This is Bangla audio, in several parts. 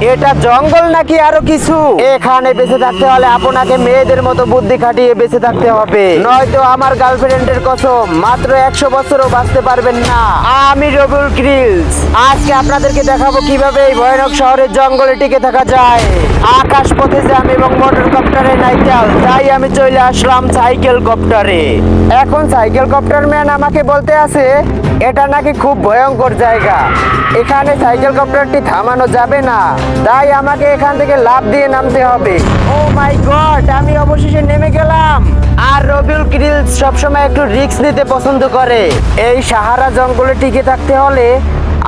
এটা জঙ্গল নাকি আরও কিছু? এখানে বেঁচে থাকতে হলে আপনাকে মেয়েদের মতো বুদ্ধি খাটিয়ে বেঁচে থাকতে হবে। নয়তো আমার গার্লফ্রেন্ডের কসম, মাত্র একশো বছরও বাঁচতে পারবেন না। আমি রবিউল গ্রিলস। আজকে আপনাদেরকে দেখাবো কীভাবে এই ভয়ানক শহরের জঙ্গলে টিকে থাকা যায়। আকাশ পথে জ্যাম এবং মোটর কপ্টারে নাইটাল, তাই আমি চলে আসলাম সাইকেল কপ্টারে। এখন সাইকেল কপ্টার ম্যান আমাকে বলতে আছে, এটা নাকি খুব ভয়ঙ্কর জায়গা। এখানে সাইকেল কপ্টারটি থামানো যাবে না। তাই আমাকে এখান থেকে লাভ দিয়ে নামতে হবে। ও মাই গড আমি অবশেষে নেমে গেলাম। আর রবিউল ক্রিল সবসময় একটু রিস্ক নিতে পছন্দ করে। এই সাহারা জঙ্গলে টিকে থাকতে হলে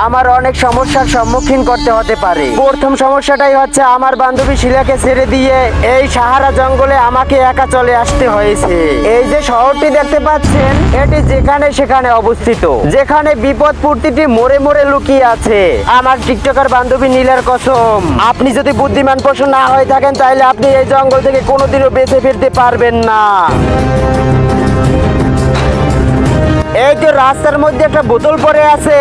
আমার অনেক সমস্যার সম্মুখীন করতে হতে পারে। প্রথম সমস্যাটাই হচ্ছে আমার বান্ধবী শিলাকে ছেড়ে দিয়ে এই সাহারা জঙ্গলে আমাকে একা চলে আসতে হয়েছে। এই যে শহরটি দেখতে পাচ্ছেন, এটি যেখানে সেখানে অবস্থিত। যেখানে বিপদ প্রতিটি মোড়ে মোড়ে লুকিয়ে আছে। আমার টিকটকার বান্ধবী নীলার কসম, আপনি যদি বুদ্ধিমান পশু না হয়ে থাকেন, তাহলে আপনি এই জঙ্গল থেকে কোনোদিনও বেঁচে ফিরতে পারবেন না। এই তো রাস্তার মধ্যে একটা বোতল পড়ে আছে,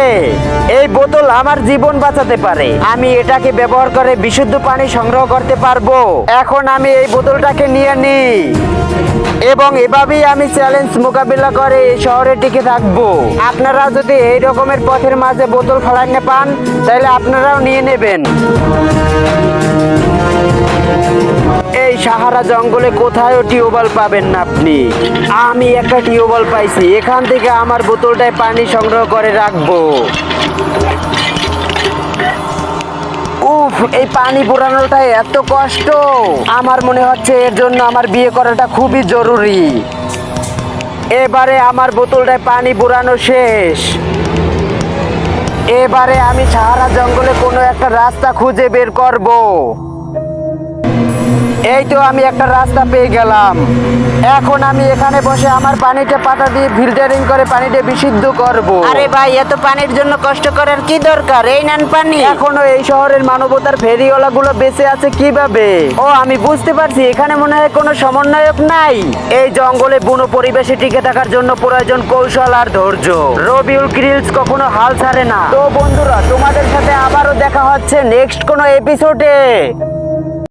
এই বোতল আমার জীবন বাঁচাতে পারে। আমি এটাকে ব্যবহার করে বিশুদ্ধ পানি সংগ্রহ করতে পারব। এখন আমি এই বোতলটাকে নিয়ে নিই এবং এভাবেই আমি চ্যালেঞ্জ মোকাবিলা করে এই শহরে টিকে থাকব। আপনারা যদি এই রকমের পথের মাঝে বোতল ফলাইনে পান, তাহলে আপনারাও নিয়ে নেবেন। এই সাহারা জঙ্গলে কোথায়ও টিউবওয়েল পাবেন না আপনি? আমি একটা টিউবওয়েল পাইছি। এখান থেকে আমার বোতলটায় পানি সংগ্রহ করে রাখব। উফ, এই পানি পোড়ানোটা এত কষ্ট। আমার মনে হচ্ছে এর জন্য আমার বিয়ে করাটা খুবই জরুরি। এবারে আমার বোতলটায় পানি পোড়ানো শেষ। এবারে আমি সাহারা জঙ্গলে কোনো একটা রাস্তা খুঁজে বের করব। এই তো আমি একটা রাস্তা পেয়ে গেলাম। এখন আমি এখানে বসে আমার পানিটা পাতা দিয়ে ফিল্টারিং করে পানিটা বিশুদ্ধ করব। আরে ভাই এত পানির জন্য কষ্ট করার কি দরকার? এই নেন পানি। এখনও এই শহরের মানবতার ফেরিওয়ালা গুলো বেঁচে আছে কীভাবে? ও আমি বুঝতে পারছি এখানে মনে হয় কোনো সমন্বয়ক নাই। এই জঙ্গলে বুনো পরিবেশে টিকে থাকার জন্য প্রয়োজন কৌশল আর ধৈর্য। রবিউল গ্রিলস কখনো হাল ছাড়ে না। তো বন্ধুরা তোমাদের সাথে আবারও দেখা হচ্ছে নেক্সট কোনো এপিসোডে